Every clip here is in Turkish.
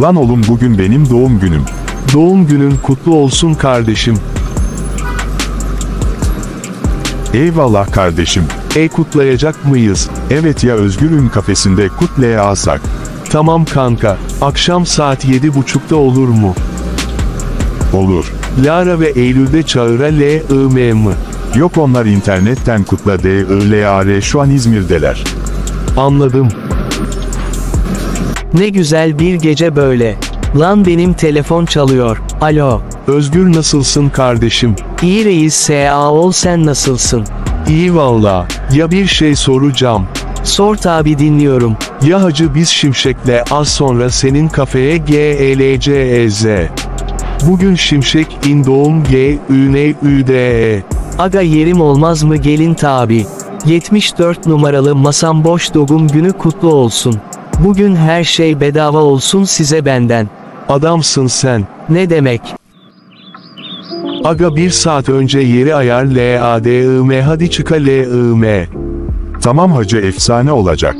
Lan oğlum bugün benim doğum günüm. Doğum günün kutlu olsun kardeşim. Eyvallah kardeşim. E kutlayacak mıyız? Evet ya Özgür'ün kafesinde kutlaya alsak. Tamam kanka. Akşam saat 7.30'da olur mu? Olur. Lara ve Eylül'de çağıra L-I-M mı? Yok onlar internetten kutla D I L A R şu an İzmir'deler. Anladım. Ne güzel bir gece böyle. Lan benim telefon çalıyor. Alo. Özgür nasılsın kardeşim? İyi reis S.A. ol sen nasılsın? İyi valla. Ya bir şey soracağım. Sor tabi dinliyorum. Ya hacı biz Şimşek'le az sonra senin kafeye G-L-C-E-Z. Bugün Şimşek in doğum G Ü N Ü D E. Aga yerim olmaz mı gelin tabi. 74 numaralı masam boş doğum günü kutlu olsun. Bugün her şey bedava olsun size benden. Adamsın sen. Ne demek? Aga bir saat önce yeri ayar L-A-D-I-M hadi çıka L-I-M. Tamam hacı efsane olacak.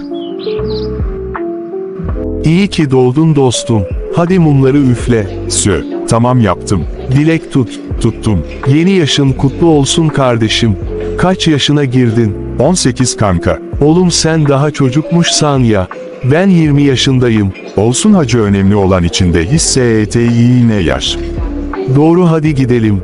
İyi ki doğdun dostum. Hadi mumları üfle. Sü. Tamam yaptım. Dilek tut. Tuttum. Yeni yaşın kutlu olsun kardeşim. Kaç yaşına girdin? 18 kanka. Oğlum sen daha çocukmuşsan ya. Ben 20 yaşındayım. Olsun hacı önemli olan içinde hisse E T İ ne yaş. Doğru hadi gidelim.